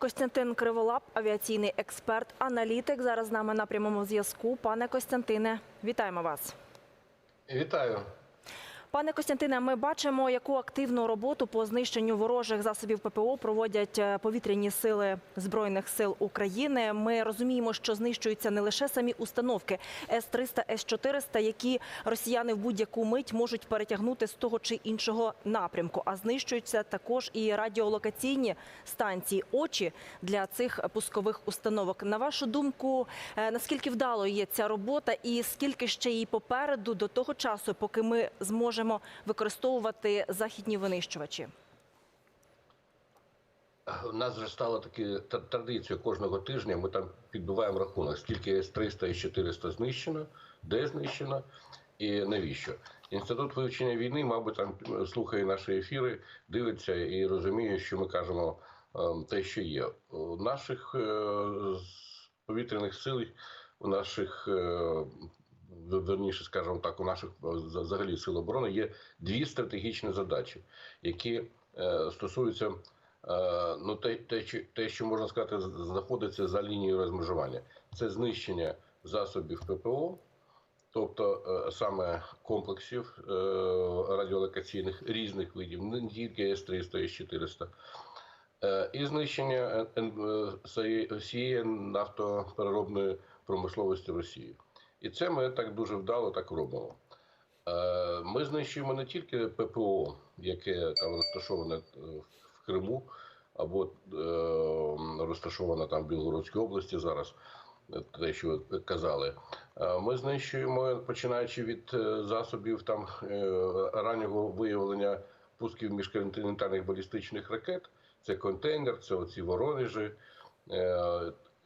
Костянтин Криволап, авіаційний експерт, аналітик. Зараз з нами на прямому зв'язку. Пане Костянтине, вітаємо вас. Вітаю. Пане Костянтине, ми бачимо, яку активну роботу по знищенню ворожих засобів ППО проводять е, повітряні сили збройних сил України. Ми розуміємо, що знищуються не лише самі установки С-300, С-400, які росіяни в будь-яку мить можуть перетягнути з того чи іншого напрямку, а знищуються також і радіолокаційні станції очі для цих пускових установок. На вашу думку, е, наскільки вдалою є ця робота, і скільки ще її попереду до того часу, поки ми зможемо використовувати західні винищувачі? У нас вже стало таки та- традицією кожного тижня. Ми там підбиваємо рахунок, скільки С-300 і 400 знищено, де знищено і навіщо. Інститут вивчення війни, мабуть, там е, слухає наші ефіри, дивиться і розуміє, що ми кажемо е, те, що є. У наших е, повітряних сил, у наших е, верніше, скажімо так, у наших е, взагалі сил оборони є дві стратегічні задачі, які е, стосуються е, ну, те, те, що- можна сказати, знаходиться за лінією розмежування. Це знищення засобів ППО, тобто саме комплексів радіолокаційних різних видів, не тільки С-300 і С-400. Е, І знищення всієї нафтопереробної промисловості Росії. І це ми так дуже вдало так робимо. Е, Ми знищуємо не тільки ППО, яке там розташоване е, в Криму, або е, розташоване там в Білгородській області зараз, те, що казали. Ми знищуємо, починаючи від засобів там раннього виявлення пусків міжконтинентальних балістичних ракет. Це контейнер, це оці воронежі.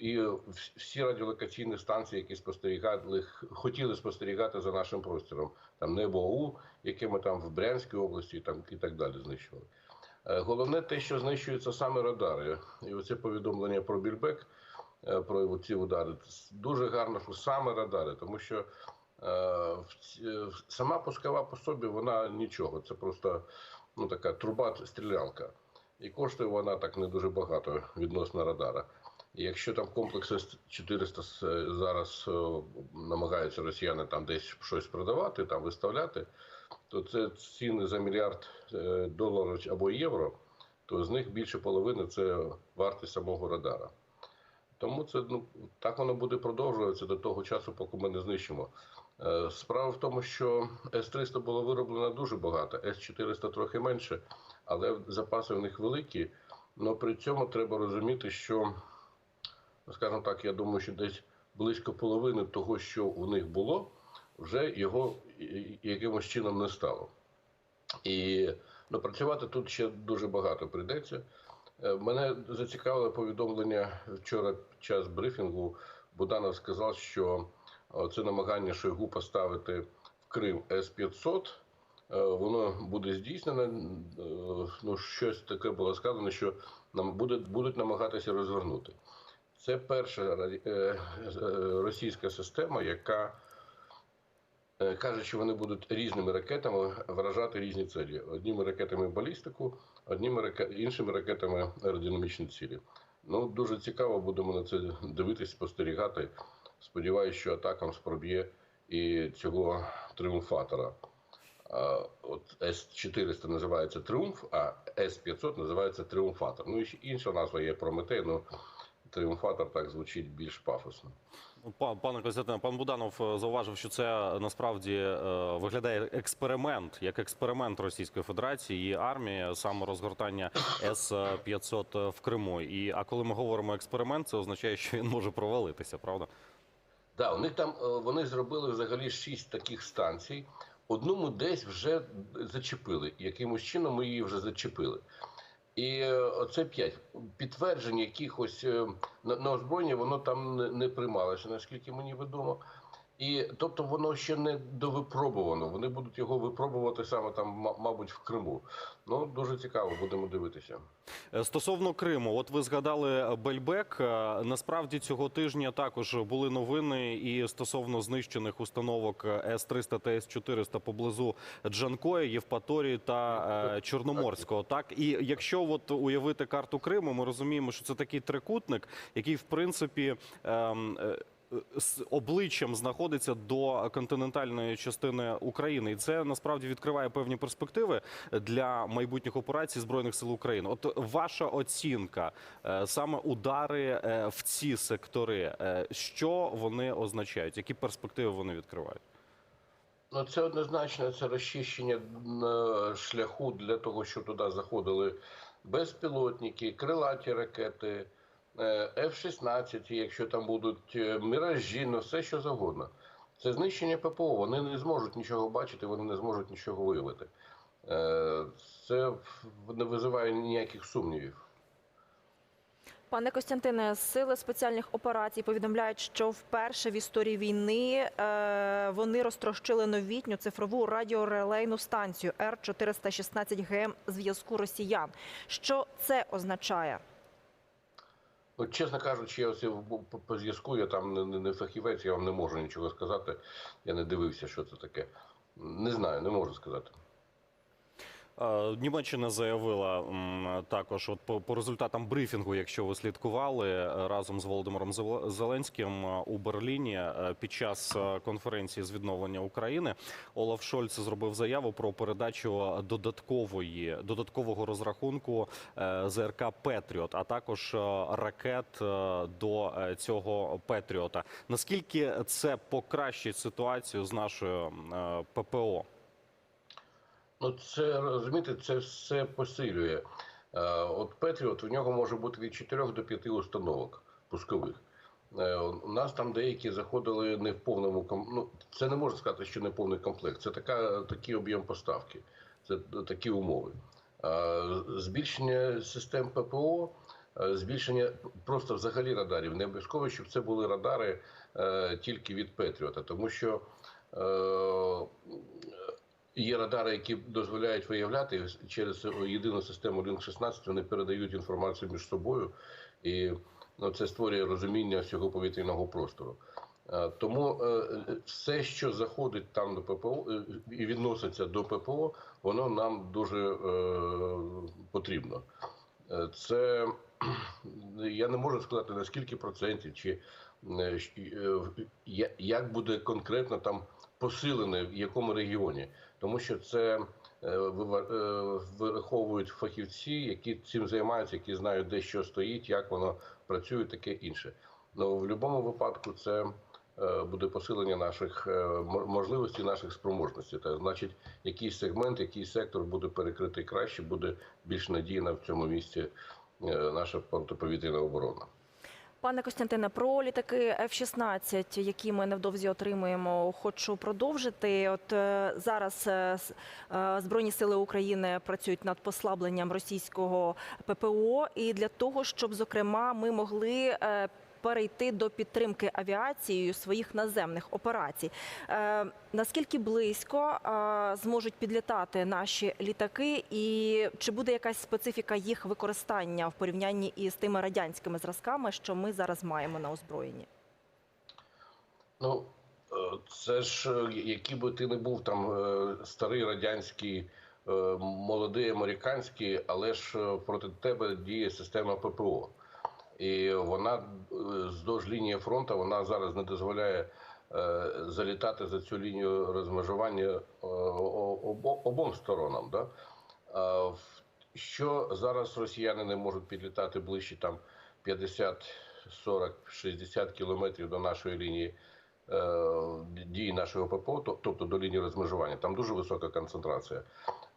І всі радіолокаційні станції, які спостерігали, хотіли спостерігати за нашим простором, там НЕБОУ, яке ми там в Брянській області там, і так далі знищували. Е, Головне те, що знищуються саме радари. І оце повідомлення про Більбек, е, про ці удари. Дуже гарно, що саме радари, тому що е, сама пускова по собі вона нічого. Це просто ну, така труба стрілялка. І коштує вона так не дуже багато відносно радара. Якщо там комплекс С-400 зараз е, намагаються росіяни там десь щось продавати, там виставляти, то це ціни за мільярд е, доларів або євро, то з них більше половини це вартість самого радара. Тому це ну так воно буде продовжуватися до того часу, поки ми не знищимо. Е, Справа в тому, що С-300 було вироблено дуже багато, С-400 трохи менше, але запаси в них великі. Але при цьому треба розуміти, що, скажімо так, я думаю, що десь близько половини того, що у них було, вже його якимось чином не стало. І ну, працювати тут ще дуже багато прийдеться. Е, Мене зацікавило повідомлення вчора під час брифінгу. Буданов сказав, що е, це намагання Шойгу поставити в Крим С-500. е, Воно буде здійснено. Ну, щось таке було сказано, що нам будуть намагатися розвернути. Це перша е, е, російська система, яка е, каже, що вони будуть різними ракетами вражати різні цілі. Одніми ракетами балістику, одніми іншими ракетами аеродинамічні цілі. Ну, дуже цікаво будемо на це дивитись, спостерігати. Сподіваюся, що атакам спроб'є і цього тріумфатора. От С-400 називається Тріумф, а С-500 називається Тріумфатор. Ну і інша назва є Прометей, ну Тріумфатор так звучить більш пафосно. Ну, па- Пане Костянтине, пан Буданов е, зауважив, що це насправді е, виглядає експеримент, як експеримент Російської Федерації і армії, саме розгортання С-500 в Криму. І а коли ми говоримо експеримент, це означає, що він може провалитися, правда? Да, у них там е, вони зробили взагалі шість таких станцій. Одну ми десь вже зачепили. Якимось чином ми її вже зачепили. І е, оце п'ять. Підтверджень якихось е, на, озброєння воно там не приймалося, наскільки мені відомо. І тобто воно ще не довипробувано. Вони будуть його випробувати саме там, ма- мабуть, в Криму. Ну дуже цікаво, будемо дивитися. Е, Стосовно Криму, от ви згадали Бельбек. Е, Насправді цього тижня також були новини і стосовно знищених установок С-300 та С-400 поблизу Джанкої, Євпаторії та е, Чорноморського. Так і якщо от уявити карту Криму, ми розуміємо, що це такий трикутник, який в принципі. З обличчям знаходиться до континентальної частини України, і це насправді відкриває певні перспективи для майбутніх операцій збройних сил України. От ваша оцінка е, саме удари е, в ці сектори, е, що вони означають? Які перспективи вони відкривають? Ну, це однозначно це розчищення шляху для того, щоб туди заходили безпілотники, крилаті ракети, F-16, якщо там будуть е, міражі, ну все що завгодно. Це знищення ППО. Вони не зможуть нічого бачити, вони не зможуть нічого виявити. Е, Це не визиває ніяких сумнівів. Пане Костянтине, сили спеціальних операцій повідомляють, що вперше в історії війни е, вони розтрощили новітню цифрову радіорелейну станцію Р-416 ГМ зв'язку росіян. Що це означає? Ну, чесно кажучи, я по- по- по зв'язку, я там не, не, не фахівець, я вам не можу нічого сказати. Я не дивився, що це таке. Не знаю, не можу сказати. Німеччина заявила також, от по, по результатам брифінгу, якщо ви слідкували е, разом з Володимиром Зел- Зеленським е, у Берліні е, під час конференції з відновлення України, Олаф Шольц зробив заяву про передачу додаткової додаткового розрахунку ЗРК Петріот, а також ракет до цього Петріота. Наскільки це покращить ситуацію з нашою ППО? Ну, це розумієте, це все посилює. Е, От Петріот, в нього може бути від 4 до 5 установок пускових. Е, У нас там деякі заходили не в повному. Ну, це не можна сказати, що не повний комплект. Це така, такий об'єм поставки, це такі умови. Е, Збільшення систем ППО, збільшення просто взагалі радарів. Не обов'язково, щоб це були радари тільки від Петріота, тому що. Є радари, які дозволяють виявляти через єдину систему Link-16 вони передають інформацію між собою, і ну, це створює розуміння всього повітряного простору. Е, Тому е, все, що заходить там до ППО е, і відноситься до ППО, воно нам дуже потрібно. Це я не можу сказати на скільки процентів, чи як буде конкретно там посилене в якому регіоні, тому що це е, е, вираховують фахівці, які цим займаються, які знають, де що стоїть, як воно працює, таке інше. Ну в будь-якому випадку це е, буде посилення наших можливостей, наших спроможностей. Та значить, якийсь сегмент, якийсь сектор буде перекритий краще, буде більш надійна в цьому місці наша протиповітряна оборона. Пане Костянтине, про літаки F-16, які ми невдовзі отримуємо, хочу продовжити. От е, зараз е, е, Збройні сили України працюють над послабленням російського ППО, і для того, щоб зокрема ми могли. Перейти до підтримки авіацією своїх наземних операцій. Е, наскільки близько е, зможуть підлітати наші літаки, і чи буде якась специфіка їх використання в порівнянні із тими радянськими зразками, що ми зараз маємо на озброєнні? Ну, е, це ж який би ти не був там старий радянський, молодий американський, але ж проти тебе діє система ППО. І вона е, вздовж лінії фронту вона зараз не дозволяє е, залітати за цю лінію розмежування е, обом сторонам. Да? Що зараз росіяни не можуть підлітати ближче там 50, 40, 60 кілометрів до нашої лінії е, дії нашого ППО, тобто до лінії розмежування. Там дуже висока концентрація.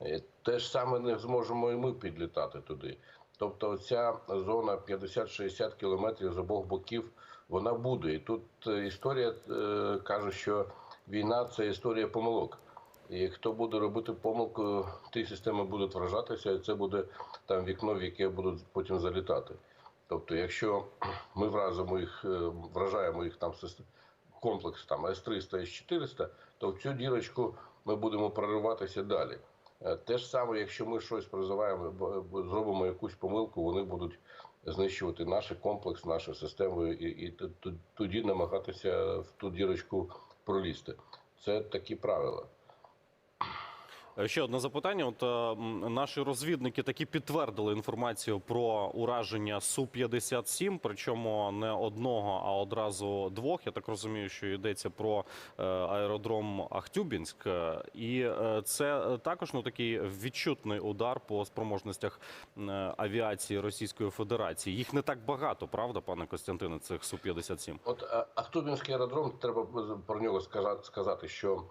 Е, Те ж саме не зможемо і ми підлітати туди. Тобто ця зона 50-60 кілометрів з обох боків, вона буде. І тут е, історія е, каже, що війна це історія помилок. І хто буде робити помилку, ті системи будуть вражатися, і це буде там вікно, в яке будуть потім залітати. Тобто, якщо ми вразимо їх, е, вражаємо їх там комплекс там С-300, С-400, то в цю дірочку ми будемо прориватися далі. Е, Те ж саме, якщо ми щось призиваємо, зробимо якусь помилку, вони будуть знищувати наш комплекс, нашу систему і, і тоді намагатися в ту дірочку пролізти. Це такі правила. Е, Ще одне запитання. От е, наші розвідники таки підтвердили інформацію про ураження Су-57, причому не одного, а одразу двох. Я так розумію, що йдеться про е, аеродром Ахтюбінськ. Е, І е, це також ну такий відчутний удар по спроможностях е, авіації Російської Федерації. Їх не так багато, правда, пане Костянтине, цих Су-57? От е, Ахтубінський аеродром, треба про нього сказати, що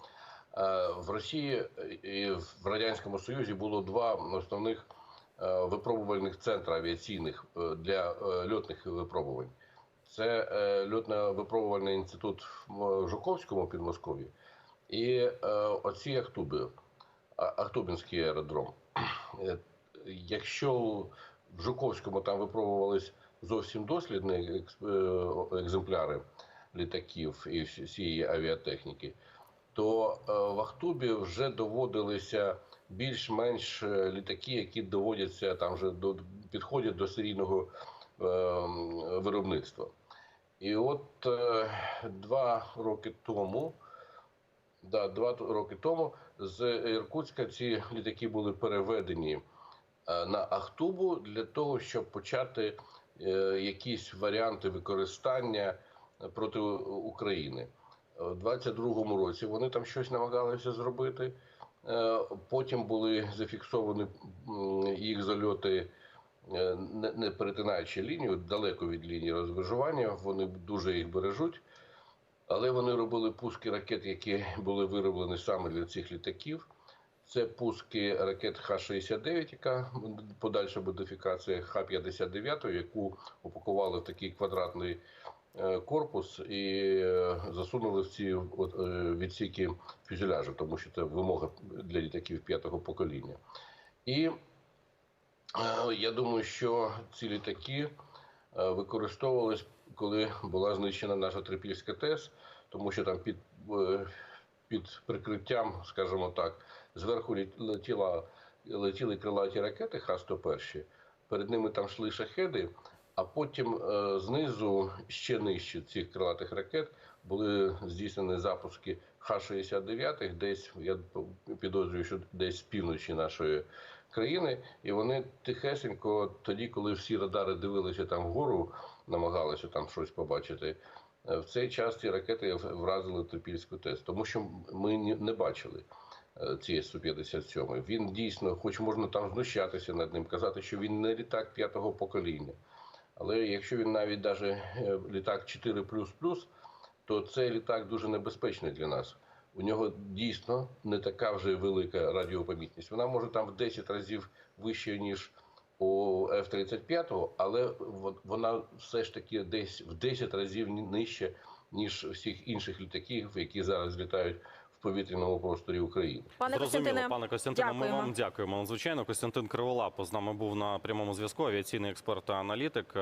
в Росії і в Радянському Союзі було два основних е, випробувальних центри авіаційних е, для е, льотних випробувань. Це е, льотно-випробувальний інститут в Жуковському Підмосков'ї і е, оці Ахтуби, А- Ахтубінський аеродром. Е, Якщо в Жуковському там випробувались зовсім дослідні е, екземпляри літаків і всієї авіатехніки, то е, в Ахтубі вже доводилися більш-менш е, літаки, які доводяться там вже до підходять до серійного е, виробництва. І от два роки тому, да, два роки тому з Іркутська ці літаки були переведені на Ахтубу для того, щоб почати якісь варіанти використання проти України. У 22-му році вони там щось намагалися зробити. Е, Потім були зафіксовані їх зальоти, е, не перетинаючи лінію, далеко від лінії розмежування. Вони дуже їх бережуть. Але вони робили пуски ракет, які були вироблені саме для цих літаків. Це пуски ракет Х-69, яка подальша модифікація Х-59, яку упакували в такий квадратний е, корпус і е, засунули в ці от, е, відсіки фюзеляжу, тому що це вимога для літаків п'ятого покоління. І е, я думаю, що ці літаки е, використовувались, коли була знищена наша Трипільська ТЕС, тому що там під, е, під прикриттям, скажімо так, зверху летіла, летіли крилаті ракети Х-101, перед ними там йшли шахеди, а потім е, знизу ще нижче цих крилатих ракет були здійснені запуски Х-69, десь я підозрюю, що десь з півночі нашої країни, і вони тихесенько, тоді, коли всі радари дивилися там вгору, намагалися там щось побачити. е, В цей час ці ракети вразили Трипільську ТЕС, тому що ми не бачили е, цієї Су-57. Він дійсно, хоч можна там знущатися над ним, казати, що він не літак п'ятого покоління. Але якщо він навіть даже е, літак 4++, то цей літак дуже небезпечний для нас. У нього дійсно не така вже велика радіопомітність. Вона може там в 10 разів вище, ніж у F-35, але во- вона все ж таки десь в 10 разів нижче, ніж всіх інших літаків, які зараз літають в повітряному просторі України. Пане Зрозуміло, Костянтине, пане Костянтине, ми вам дякуємо. Надзвичайно Костянтин Криволап з нами був на прямому зв'язку. Авіаційний експерт та аналітик.